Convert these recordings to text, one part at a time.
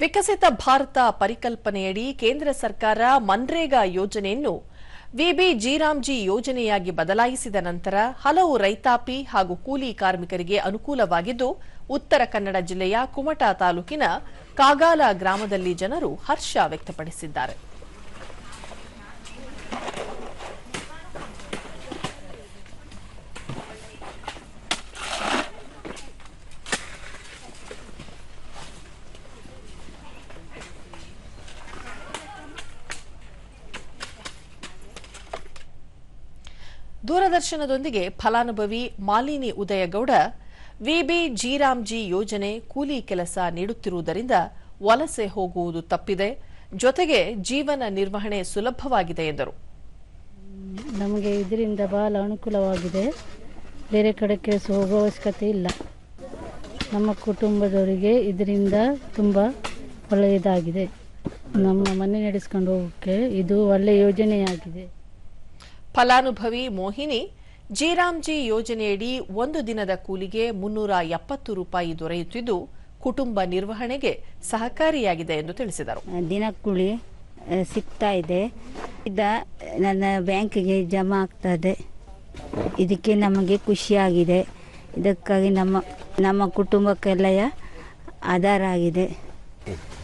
ವಿಕಸಿತ ಭಾರತ ಪರಿಕಲ್ಪನೆಯಡಿ ಕೇಂದ್ರ ಸರ್ಕಾರ ಮನ್ರೇಗಾ ಯೋಜನೆಯನ್ನು ವಿಬಿ ಜೀರಾಮ್ಜಿ ಯೋಜನೆಯಾಗಿ ಬದಲಾಯಿಸಿದ ನಂತರ ಹಲವು ರೈತಾಪಿ ಹಾಗೂ ಕೂಲಿ ಕಾರ್ಮಿಕರಿಗೆ ಅನುಕೂಲವಾಗಿದ್ದು, ಉತ್ತರ ಕನ್ನಡ ಜಿಲ್ಲೆಯ ಕುಮಟಾ ತಾಲೂಕಿನ ಕಾಗಾಲ ಗ್ರಾಮದಲ್ಲಿ ಜನರು ಹರ್ಷ ವ್ಯಕ್ತಪಡಿಸಿದ್ದಾರೆ. ದೂರದರ್ಶನದೊಂದಿಗೆ ಫಲಾನುಭವಿ ಮಾಲಿನಿ ಉದಯಗೌಡ, ವಿಬಿ ಜಿರಾಮ್ಜಿ ಯೋಜನೆ ಕೂಲಿ ಕೆಲಸ ನೀಡುತ್ತಿರುವುದರಿಂದ ವಲಸೆ ಹೋಗುವುದು ತಪ್ಪಿದೆ, ಜೊತೆಗೆ ಜೀವನ ನಿರ್ವಹಣೆ ಸುಲಭವಾಗಿದೆ ಎಂದರು. ನಮಗೆ ಇದರಿಂದ ಬಹಳ ಅನುಕೂಲವಾಗಿದೆ. ಬೇರೆ ಕಡೆ ಕೆಲಸ ಹೋಗುವ ಅವಶ್ಯಕತೆ ಇಲ್ಲ. ನಮ್ಮ ಕುಟುಂಬದವರಿಗೆ ಇದರಿಂದ ತುಂಬ ಒಳ್ಳೆಯದಾಗಿದೆ. ನಮ್ಮ ಮನೆ ನಡೆಸ್ಕೊಂಡು ಹೋಗೋಕ್ಕೆ ಇದು ಒಳ್ಳೆಯ ಯೋಜನೆಯಾಗಿದೆ. ಫಲಾನುಭವಿ ಮೋಹಿನಿ ಜೀರಾಮ್ಜಿ ಯೋಜನೆಯಡಿ ಒಂದು ದಿನದ ಕೂಲಿಗೆ ಮುನ್ನೂರ ಎಪ್ಪತ್ತು ರೂಪಾಯಿ ದೊರೆಯುತ್ತಿದ್ದು ಕುಟುಂಬ ನಿರ್ವಹಣೆಗೆ ಸಹಕಾರಿಯಾಗಿದೆ ಎಂದು ತಿಳಿಸಿದರು. ದಿನ ಕೂಲಿ ಸಿಗ್ತಾ ಇದೆ. ಇದ ನನ್ನ ಬ್ಯಾಂಕಿಗೆ ಜಮಾ ಆಗ್ತದೆ ಇದಕ್ಕೆ ನಮಗೆ ಖುಷಿಯಾಗಿದೆ. ಇದಕ್ಕಾಗಿ ನಮ್ಮ ನಮ್ಮ ಕುಟುಂಬಕ್ಕೆಲ್ಲ ಆಧಾರ ಆಗಿದೆ.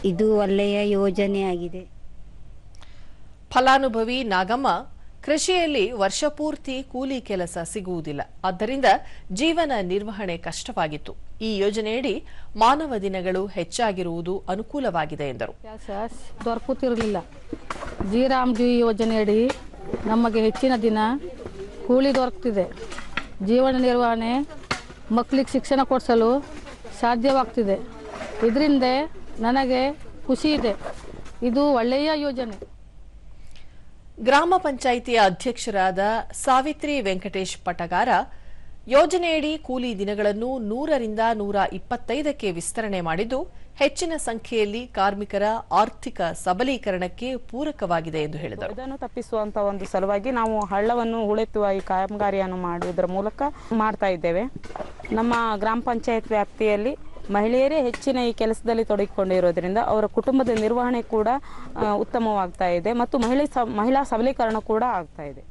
ಇದು ಒಳ್ಳೆಯ ಯೋಜನೆಯಾಗಿದೆ. ಫಲಾನುಭವಿ ನಾಗಮ್ಮ ಕೃಷಿಯಲ್ಲಿ ವರ್ಷಪೂರ್ತಿ ಕೂಲಿ ಕೆಲಸ ಸಿಗುವುದಿಲ್ಲ. ಆದ್ದರಿಂದ ಜೀವನ ನಿರ್ವಹಣೆ ಕಷ್ಟವಾಗಿತ್ತು. ಈ ಯೋಜನೆಯಡಿ ಮಾನವ ದಿನಗಳು ಹೆಚ್ಚಾಗಿರುವುದು ಅನುಕೂಲವಾಗಿದೆ ಎಂದರು. ದೊರಕುತ್ತಿರಲಿಲ್ಲ. ದೊರಕುತ್ತಿರಲಿಲ್ಲ ಜಿ ಯೋಜನೆಯಡಿ ನಮಗೆ ಹೆಚ್ಚಿನ ದಿನ ಕೂಲಿ ದೊರಕುತ್ತಿದೆ. ಜೀವನ ನಿರ್ವಹಣೆ ಮಕ್ಕಳಿಗೆ ಶಿಕ್ಷಣ ಕೊಡಿಸಲು ಸಾಧ್ಯವಾಗ್ತಿದೆ. ಇದರಿಂದ ನನಗೆ ಖುಷಿ ಇದೆ. ಇದು ಒಳ್ಳೆಯ ಯೋಜನೆ. ಗ್ರಾಮ ಪಂಚಾಯಿತಿಯ ಅಧ್ಯಕ್ಷರಾದ ಸಾವಿತ್ರಿ ವೆಂಕಟೇಶ್ ಪಟಗಾರ ಯೋಜನೆಯಡಿ ಕೂಲಿ ದಿನಗಳನ್ನು ನೂರರಿಂದ ನೂರ ಇಪ್ಪತ್ತೈದಕ್ಕೆ ವಿಸ್ತರಣೆ ಮಾಡಿದ್ದು, ಹೆಚ್ಚಿನ ಸಂಖ್ಯೆಯಲ್ಲಿ ಕಾರ್ಮಿಕರ ಆರ್ಥಿಕ ಸಬಲೀಕರಣಕ್ಕೆ ಪೂರಕವಾಗಿದೆ ಎಂದು ಹೇಳಿದರು. ಇದನ್ನು ತಪ್ಪಿಸುವಂತ ಒಂದು ಸಲುವಾಗಿ ನಾವು ಹಳ್ಳವನ್ನು ಉಳೆತ್ತುವ ಈ ಕಾಮಗಾರಿಯನ್ನು ಮಾಡುವುದರ ಮೂಲಕ ಮಾಡ್ತಾ ಇದ್ದೇವೆ. ನಮ್ಮ ಗ್ರಾಮ ಪಂಚಾಯತ್ ವ್ಯಾಪ್ತಿಯಲ್ಲಿ ಮಹಿಳೆಯರೇ ಹೆಚ್ಚಿನ ಈ ಕೆಲಸದಲ್ಲಿ ತೊಡಗಿಕೊಂಡಿರೋದ್ರಿಂದ ಅವರ ಕುಟುಂಬದ ನಿರ್ವಹಣೆ ಕೂಡ ಉತ್ತಮವಾಗ್ತಾ ಇದೆ ಮತ್ತು ಮಹಿಳೆ ಮಹಿಳಾ ಸಬಲೀಕರಣ ಕೂಡ ಆಗ್ತಾ ಇದೆ.